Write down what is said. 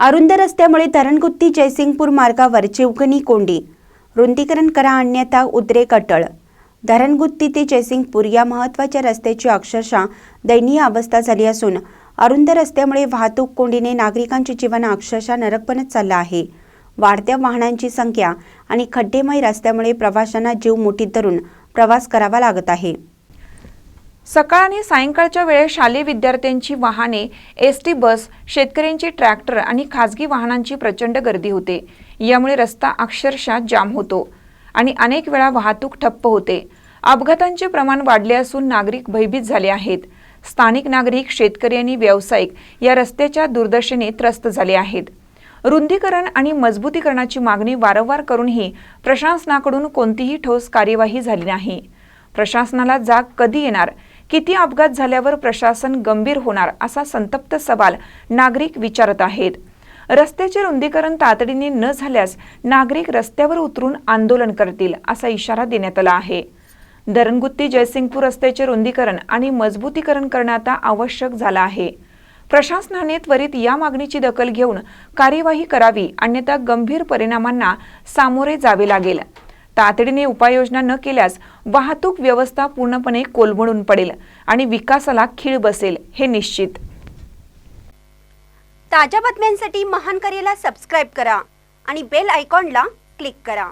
अरुंद रस्त्यामुळे धरणगुत्ती जयसिंगपूर मार्गावर चिवगणी कोंडी. रुंदीकरण करा अन्यथा उद्रेक अटळ धरणगुत्ती ते जयसिंगपूर या महत्त्वाच्या रस्त्याची अक्षरशः दयनीय अवस्था झाली असून अरुंद रस्त्यामुळे वाहतूक कोंडीने नागरिकांचे जीवन अक्षरशः नरक बनत चाललं आहे. वाढत्या वाहनांची संख्या आणि खड्डेमय रस्त्यामुळे प्रवाशांना जीव मुठीत धरून प्रवास करावा लागत आहे. सकाळ आणि सायंकाळच्या वेळेस शालेय विद्यार्थ्यांची वाहने एस टी बस शेतकऱ्यांची ट्रॅक्टर आणि खासगी वाहनांची प्रचंड गर्दी होते. यामुळे रस्ता अक्षरशः जाम होतो आणि अनेक वेळा वाहतूक ठप्प होते. अपघातांचे प्रमाण वाढले असून नागरिक भयभीत झाले आहेत. स्थानिक नागरिक शेतकरी आणि व्यावसायिक या रस्त्याच्या दुर्दशेने त्रस्त झाले आहेत. रुंदीकरण आणि मजबूतीकरणाची मागणी वारंवार करूनही प्रशासनाकडून कोणतीही ठोस कार्यवाही झाली नाही. प्रशासनाला जाग कधी येणार? किती अपघात झाल्यावर प्रशासन गंभीर होणार असा संतप्त सवाल नागरिक विचारत आहेत. रस्त्याचे रुंदीकरण तातडीने न झाल्यास नागरिक रस्त्यावर उतरून आंदोलन करतील असा इशारा देण्यात आला आहे. धरणगुत्ती जयसिंगपूर रस्त्याचे रुंदीकरण आणि मजबूतीकरण करणे आता आवश्यक झालं आहे. प्रशासनाने त्वरित या मागणीची दखल घेऊन कार्यवाही करावी अन्यथा गंभीर परिणामांना सामोरे जावे लागेल. तातडीने उपाययोजना न केल्यास वाहतूक व्यवस्था पूर्णपणे कोलमडून पडेल आणि विकासाला खीळ बसेल हे निश्चित. ताज्या बातम्यांसाठी महान करेला सबस्क्राईब करा आणि बेल आयकॉनला क्लिक करा.